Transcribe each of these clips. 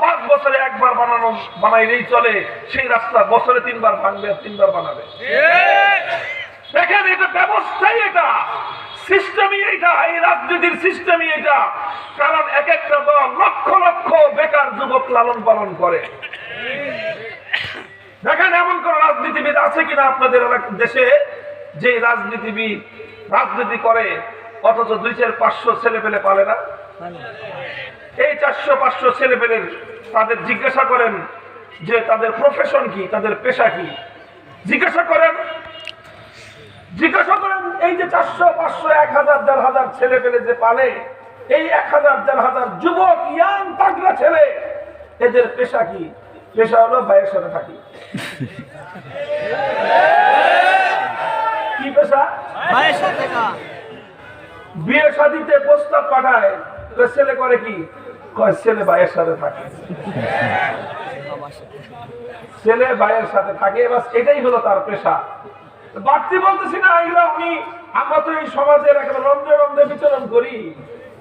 পাঁচ বছরে একবার বানানো, বানাইলেই চলে। সেই রাস্তা বছরে তিনবার ভাঙবে আর তিনবার বানাবে। দেখেন এটা ব্যবস্থাই এটা। সিস্টেমই এটা, এই রাজনীতির সিস্টেমই এটা। কারণ এক একটা দল লক্ষ লক্ষ বেকার যুবক লালন পালন করে। দেখেন এমন কোন রাজনীতিবিদ আছে কিনা আপনাদের দেশে যে রাজনীতিবিদ রাজনীতি করে, অথচ দুই চার পাঁচশো ছেলে পেলে পালে না? এই চারশো পাঁচশো ছেলে পেলের তাদের জিজ্ঞাসা করেন যে তাদের প্রফেশন কি তাদের পেশা কি? জিজ্ঞাসা করেন জিজ্ঞাসা করেন এই যে চারশো পাঁচশো এক হাজার দেড় হাজার ছেলে পেলে যে পালে এই এক হাজার দেড় হাজার যুবক ইয়াং তাগড়া ছেলে এদের পেশা কি? পেশা হলো ভাইয়ের সাথে থাকি। কি পেশা? বিয়ে শাদিতে প্রস্তাব পাঠায়। ছেলে করে কি? কয় ছেলে ভাইয়ের সাথে থাকে। ছেলে ভাইয়ের সাথে থাকে, এবার এটাই হলো তার পেশা। বাড়তি বলতেছি না, এগুলো আমি, আমরা তো এই সমাজের একেবারে রন্ধ্রে রন্ধ্রে বিচরণ করি।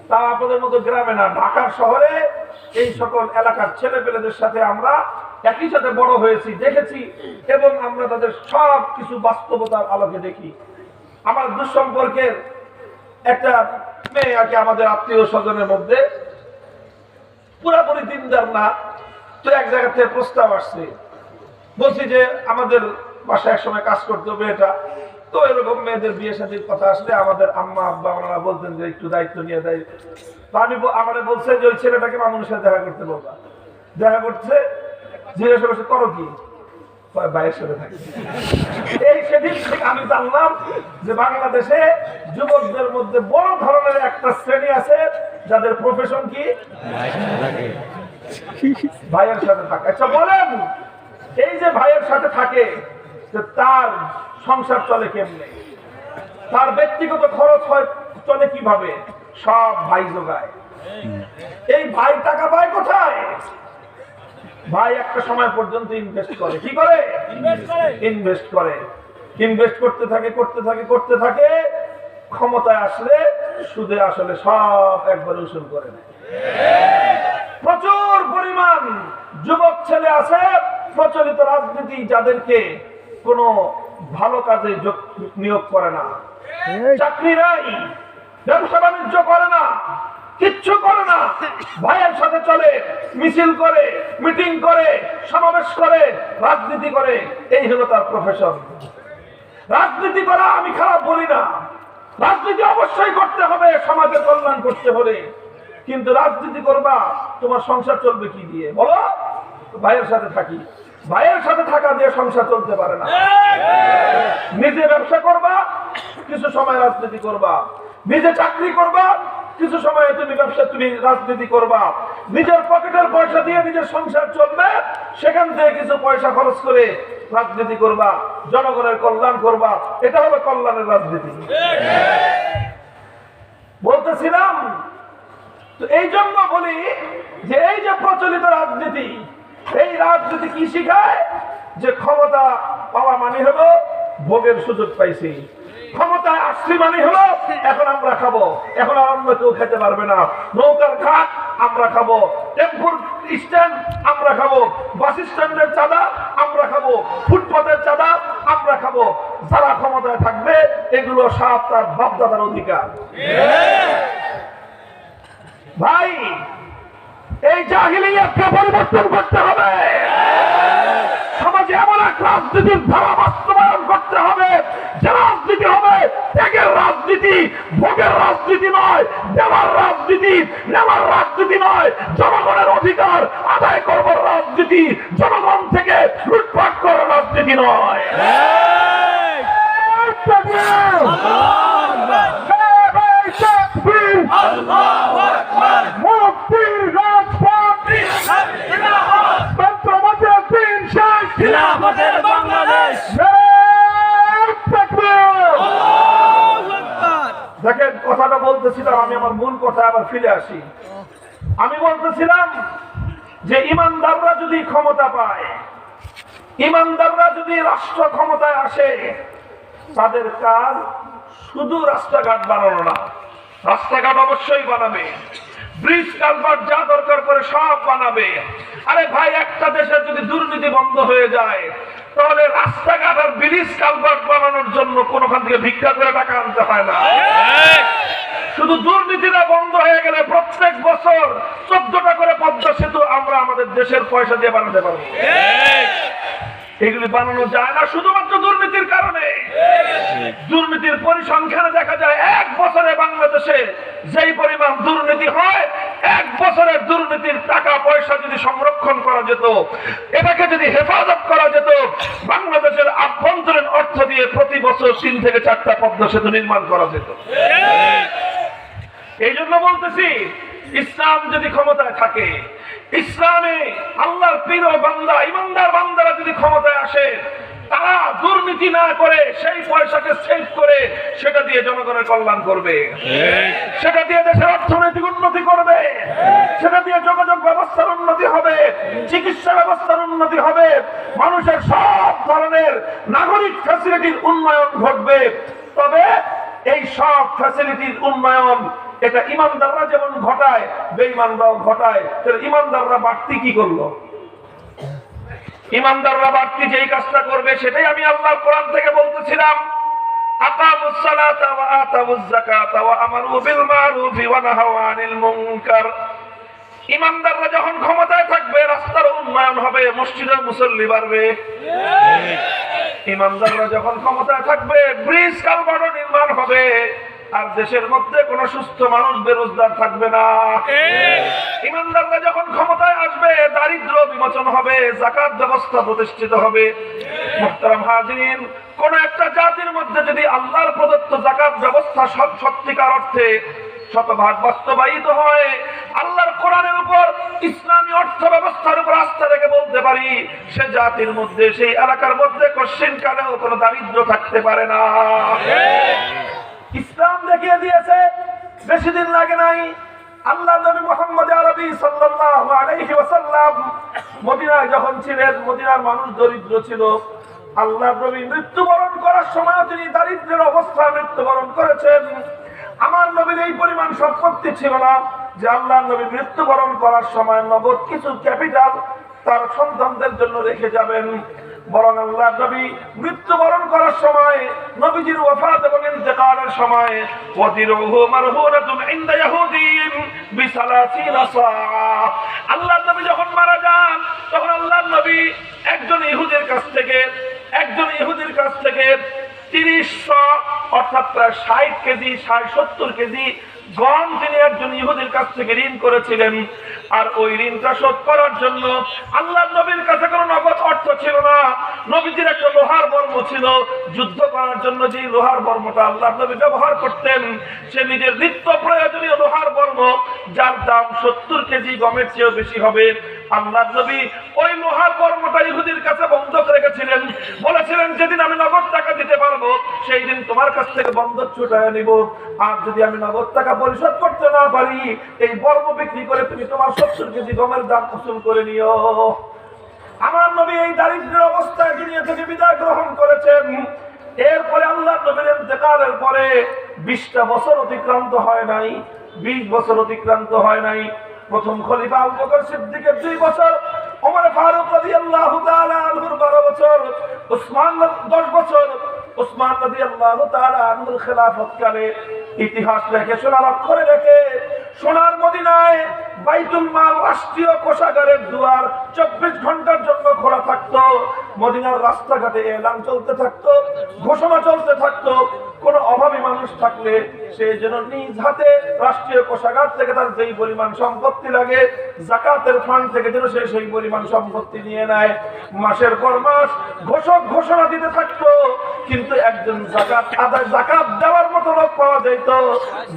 তা আপনাদের মতো গ্রামে না, ঢাকার শহরে এই সকল এলাকার ছেলে পেলেদের সাথে আমরা একই সাথে বড় হয়েছি, দেখেছি, এবং আমরা তাদের সব কিছু বাস্তবতার আলোকে দেখি। আমার দুঃসম্পর্কের একটা মেয়ে আর কি আমাদের আত্মীয় স্বজনের মধ্যে। পুরাপুরি দিনদার না। তো এক জায়গা থেকে প্রস্তাব আসছে। বলছি যে, আমাদের বাসায় সময় কাজ করতে হবে এটা। তো এরকম মেয়েদের বিয়ে সাথে কথা আসলে আমাদের আম্মা, আব্বা, ওনারা বলতেন যে, একটু দায়িত্ব নিয়ে দেয় তো আমি আমারে বলছে যে, ওই ছেলেটাকে মামুনের সাথে দেখা করতে বলবা। দেখা করছে, জিজ্ঞাসা করছে, করো কি? ভাইয়ের সাথে থাকি। এই সেদিন থেকে আমি জানলাম যে বাংলাদেশে যুবকদের মধ্যে বড় ধরনের একটা শ্রেণি আছে, যাদের প্রফেশন কি? ভাইয়ের সাথে থাকে। আচ্ছা বলেন, এই যে ভাইয়ের সাথে থাকে তো তার সংসার চলে কেমনে? তার ব্যক্তিগত খরচ হয়, চলে কীভাবে? সব ভাই যোগায় এই ভাই টাকা পায় কোথায়? ভাই একটা সময় পর্যন্ত ইনভেস্ট করে। কি করে? ইনভেস্ট করে। ইনভেস্ট করতে থাকে করতে থাকে করতে থাকে ক্ষমতায় আসলে সুদে আসলে সব একবার উসুল করে নেয়। প্রচুর পরিমাণ যুবক ছেলে আছে প্রচলিত রাজনীতি যাদেরকে কোনো ভালো কাজে যোগ- নিয়োগ করে না। চাকরি নাই ব্যবসা বাণিজ্য করে না। কিচ্ছু করে না। ভাইয়ের সাথে চলে, মিছিল করে, মিটিং করে, সমাবেশ করে, রাজনীতি করে। এই হলো তার প্রফেশন রাজনীতি করা আমি খারাপ বলি না। রাজনীতি অবশ্যই করতে হবে, সমাজের কল্যাণ করতে হলে। কিন্তু রাজনীতি করবা, তোমার সংসার চলবে কি দিয়ে? বলো, ভাইয়ের সাথে থাকি। ভাইয়ের সাথে থাকা দিয়ে সংসার চলতে পারে না। নিজে ব্যবসা করবা, কিছু সময় রাজনীতি করবা। নিজে চাকরি করবা কিছু সময় তুমি ব্যবসা, তুমি রাজনীতি করবা। নিজের পকেটের পয়সা দিয়ে নিজের সংসার চলবে, সেখান থেকে কিছু পয়সা খরচ করে রাজনীতি করবা, জনগণের কল্যাণ করবা। এটা হলো কল্যাণের রাজনীতি। বলতেছিলাম, তো এই জন্য বলি যে এই যে প্রচলিত রাজনীতি, এই রাজনীতি কি শিখায়? যে ক্ষমতা পাওয়া মানে হলো ভোগের সুযোগ পাইছি। ক্ষমতায় আসছি মানে হলো, এখন আমরা খাব। এখন আর অন্য কেউ খেতে পারবে না। নৌকার ঘাট, আমরা খাব। টেম্পুর স্ট্যান্ড, আমরা খাব। বাস স্ট্যান্ডের চাঁদা, আমরা খাব। ফুটপাতের চাঁদা, আমরা খাব। যারা ক্ষমতায় থাকবে, এগুলো সব তার বাপদাদার অধিকার। ভাই, এই জাহিলিয়াতকে পরিবর্তন করতে হবে। সমাজে এমন এক রাজনীতির ধারা বাস্তবায়ন করতে হবে। যে রাজনীতি হবে। ত্যাগের রাজনীতি ভোগের রাজনীতি নয় দেওয়ার রাজনীতি নেওয়ার রাজনীতি নয়। জনগণের অধিকার আদায় করবার রাজনীতি। জনগণ থেকে লুটপাট করার রাজনীতি নয়। মুক্তির রাজপথ। খিলাফতের বাংলাদেশ দেখেন কথাটা বলতেছিলাম, আমি আমার মূল কথা আবার ফিরে আসি। আমি বলতেছিলাম যে ইমানদাররা যদি ক্ষমতা পায়, ইমানদাররা যদি রাষ্ট্র ক্ষমতায় আসে, তাদের কাজ শুধু রাস্তাঘাট বানানো না, রাস্তাঘাট অবশ্যই বানাবে। ব্রিজ, কালভার্ট যা দরকার করে সব বানাবে। আরে ভাই, একটা দেশের যদি দুর্নীতি বন্ধ হয়ে যায়, তাহলে রাস্তাঘাট আর ব্রিজ, কালভার্ট বানানোর জন্য কোনোখান থেকে ভিক্ষা করে টাকা আনতে হয় না। শুধু দুর্নীতিটা বন্ধ হয়ে গেলে প্রত্যেক বছর চোদ্দটা করে পদ্মা সেতু আমরা আমাদের দেশের পয়সা দিয়ে বানাতে পারব। এগুলি বানানো যায় না শুধুমাত্র দুর্নীতির কারণে। দুর্নীতির পরিসংখ্যানে দেখা যায় এক বছরে বাংলাদেশে যেই পরিমাণ দুর্নীতি হয়, এক বছরের দুর্নীতির টাকা পয়সা যদি সংরক্ষণ করা যেত, এটাকে যদি হেফাজত করা যেত, বাংলাদেশের আভ্যন্তরীণ অর্থ দিয়ে প্রতি বছর তিন থেকে চারটা পদ্মা সেতু নির্মাণ করা যেত। এই জন্য বলতেছি, ইসলাম যদি ক্ষমতায় থাকে, ইসলামে আল্লাহর প্রিয় বান্দা, ইমানদার বান্দারা যদি ক্ষমতায় আসে, তারা দুর্নীতি না করে সেই পয়সাকে সেভ করে, সেটা দিয়ে জনগণের কল্যাণ করবে। সেটা দিয়ে দেশের অর্থনৈতিক উন্নতি করবে। সেটা দিয়ে যোগাযোগ ব্যবস্থার উন্নতি হবে, চিকিৎসা ব্যবস্থার উন্নতি হবে, মানুষের সব ধরনের নাগরিক ফ্যাসিলিটির উন্নয়ন ঘটবে। তবে এই সব ফ্যাসিলিটির উন্নয়ন এটা ইমানদাররা যেমন ঘটায় বেঈমানরাও ঘটায় তাহলে ইমানদাররা বাড়তি কি করল? ইমানদাররা বাড়তি যেই কাজটা করবে সেটাই আমি আল্লাহর কোরআন থেকে বলতেছিলাম। আকামুস সালাতা ওয়া আতাউজ যাকাতা ওয়া আমারু বিল মারুফি ওয়া নাহাউ আনিল মুনকার। ইমানদাররা যখন ক্ষমতায় থাকবে রাস্তার উন্নয়ন হবে মুসল্লি বাড়বে। ইমানদাররা যখন ক্ষমতায় থাকবে ব্রিজ নির্মাণ হবে। আর দেশের মধ্যে কোন সুস্থ মানুষ বেরোজগার থাকবে না। ইমানদাররা যখন ক্ষমতায় আসবে দারিদ্র বিমোচন হবে জাকাত ব্যবস্থা প্রতিষ্ঠিত হবে। মুহতারাম হাজিরিন কোন একটা জাতির মধ্যে যদি আল্লাহর প্রদত্ত জাকাত ব্যবস্থা সব সত্যিকার অর্থে শতভাগ বাস্তবায়িত হয় আল্লাহর কোরআনের উপর ইসলামী অর্থ ব্যবস্থার উপর আস্থা রেখে বলতে পারি সে জাতির মধ্যে সেই এলাকার মধ্যে কশ্চিন কালেও কোনো দারিদ্র থাকতে পারে না। ইসলাম দেখিয়ে দিয়েছে, বেশি দিন লাগে নাই। আল্লাহ নবী মোহাম্মদ আরবি সাল্লাল্লাহু আলাইহি ওয়াসাল্লাম মদিনায় যখন ছিলেন, মদিনার মানুষ দরিদ্র ছিল। আল্লাহ নবী মৃত্যুবরণ করার সময় তিনি দারিদ্রের অবস্থায় মৃত্যুবরণ করেছেন। আমার নবীর এই পরিমাণ সম্পত্তি ছিল না যে আল্লাহ নবী মৃত্যুবরণ করার সময় নগদ কিছু ক্যাপিটাল তার সন্তানদের জন্য রেখে যাবেন। বরং আল্লাহ নবী মৃত্যুবরণ করার সময়, নবীজির ওয়াফাত এবং ইন্তেকালের সময় ওয়াদিরুহু মারহুরাতুন ইনদা আল্লাহ নবী যখন মারা যান, তখন আল্লাহ নবী একজন ইহুদের কাছ থেকে, একজন ইহুদির কাছ থেকে তিরিশশো, অর্থাৎ প্রায় ষাট কেজি, ষাট সত্তর কেজি গম তিনি একজন ইহুদির কাছ থেকে ঋণ করেছিলেন। আর ওই ঋণটা শোধ করার জন্য আল্লাহ নবীর কাছে কোনো নগদ অর্থ ছিল নবীজির একটা লোহার বর্ম ছিল। যুদ্ধ করার জন্য যে লোহার বর্মটা আল্লাহ নবী ব্যবহার করতেন, সে নিজের নিত্য প্রয়োজনীয় লোহার বর্ম, যার দাম সত্তর কেজি গমের চেয়েও বেশি হবে। আল্লাহ নবী ওই লোহার কর্মটা ইহুদির কাছে বন্ধক রেখেছিলেন। বলেছিলেন, যেদিন আমি নগদ টাকা দিতে পারব, সেই দিন তোমার কাছ থেকে বন্ধক ছুটায় নিব আর যদি আমি নগদ টাকা পরিশোধ করতে না পারি, এই বর্ম বিক্রি করে তুমি তোমার সত্তর কেজি গমের দাম উসুল করে নিও। আমার নবী এই দারিদ্রের অবস্থায় দুনিয়া থেকে বিদায় গ্রহণ করেছেন। এরপরে আল্লাহ নবীর ইন্তেকালের পরে বিশটা বছর অতিক্রান্ত হয় নাই, বিশ বছর অতিক্রান্ত হয় নাই। প্রথম খলিফা আবু বকর সিদ্দিকের দুই বছর, ওমর ফারুক রাদিয়াল্লাহু তাআলা আনহুর 12 বছর, উসমান 10 বছর। উসমান রাদিয়াল্লাহু তাআলা আনহুর খেলাফতকালে ইতিহাস রেখে সোনার অক্ষরে রেখে সোনার মদিনায় বাইতুল মাল রাষ্ট্রীয় কোষাগারের দুয়ার চব্বিশ ঘণ্টার জন্য খোলা থাকতো। মদিনার রাস্তাঘাটে এলান চলতে থাকতো, ঘোষণা চলতে থাকতো। কোনো অভাবী মানুষ থাকলে সে যেন নিজ হাতে রাষ্ট্রীয় কোষাগার থেকে তার যেই পরিমাণ সম্পত্তি লাগে, জাকাতের ফান্ড থেকে যেন সে সেই পরিমাণ সম্পত্তি নিয়ে নেয়। মাসের পর মাস ঘোষক ঘোষণা দিতে থাকতো কিন্তু একজন জাকাত, আদায় জাকাত দেওয়ার মতো লোক পাওয়া যেত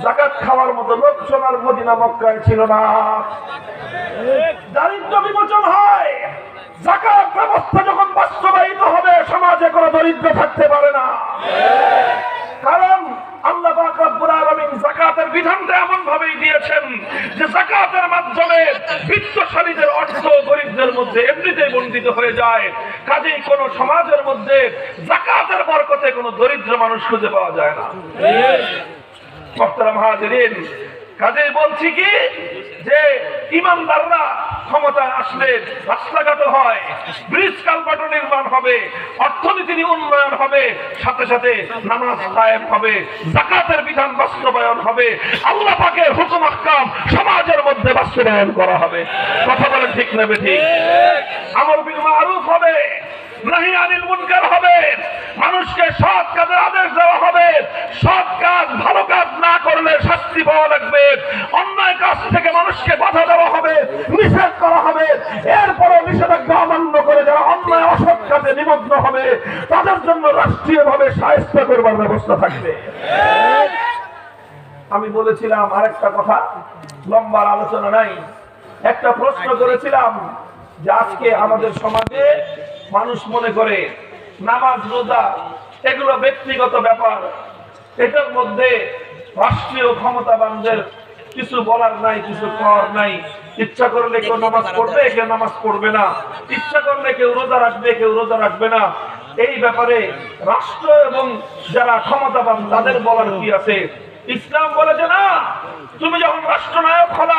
জাকাত খাওয়ার মতো লোক সোনার মদিনা মক্কায় ছিল না। দারিদ্র বিমোচন হয়। জাকাত ব্যবস্থা যখন বাস্তবায়িত হবে, সমাজে কোনো দরিদ্র থাকতে পারে না। কারণ আল্লাহ পাক রব্বুল আলামিন যাকাতের বিধানটা এমন ভাবেই দিয়েছেন যে যাকাতের মাধ্যমে বিত্তশালীদের অর্থ গরিবদের মধ্যে এমনিতেই বন্টিত হয়ে যায়। কাজেই কোন সমাজের মধ্যে যাকাতের বরকতে কোনো দরিদ্র মানুষ খুঁজে পাওয়া যায় না। মোহতারাম হাজিরিন কাজেই বলছি কি? যে ইমানদাররা ক্ষমতায় আসলে রাস্তাঘাট হয়, ব্রিজ কালপাট নির্মাণ হবে অর্থনীতির উন্নয়ন হবে, সাথে সাথে নামাজ কায়েম হবে, জাকাতের বিধান বাস্তবায়ন হবে, আল্লাহ পাকের হুকুম আহকাম সমাজের মধ্যে বাস্তবায়ন করা হবে। কথা বলেন ঠিক নেবে ঠিক আমর বিল মারুফ হবে, নাহি আনিল মুনকার হবে, মানুষকে সৎ কাজের আদেশ দেওয়া হবে, সৎ কাজ ভালো কাজ না করলে শাস্তি পাওয়া লাগবে। অন্যায় কাজ থেকে মানুষকে বাধা দেওয়া হবে, নিষেধ করা হবে। এরপরও নিষেধাজ্ঞা অমান্য করে যারা অন্যায় অসৎ কাজে নিমগ্ন হবে, তাদের জন্য রাষ্ট্রীয়ভাবে সাহায্য করবার ব্যবস্থা থাকবে। আমি বলেছিলাম আরেকটা কথা, লম্বার আলোচনা নাই। একটা প্রশ্ন করেছিলাম যে আজকে আমাদের সমাজে মানুষ মনে করে নামাজ, রোজা, এগুলো ব্যক্তিগত ব্যাপার। এটার মধ্যে রাষ্ট্রীয় ক্ষমতাবানদের কিছু বলার নাই কিছু করার নাই। ইচ্ছা করলে কেউ নামাজ পড়বে কেউ নামাজ পড়বে না। ইচ্ছা করলে কেউ রোজা রাখবে কেউ রোজা রাখবে না। এই ব্যাপারে রাষ্ট্র এবং যারা ক্ষমতাবান তাদের বলার কি আছে? ইসলাম বলেছে না তুমি যখন রাষ্ট্রনায়ক হলা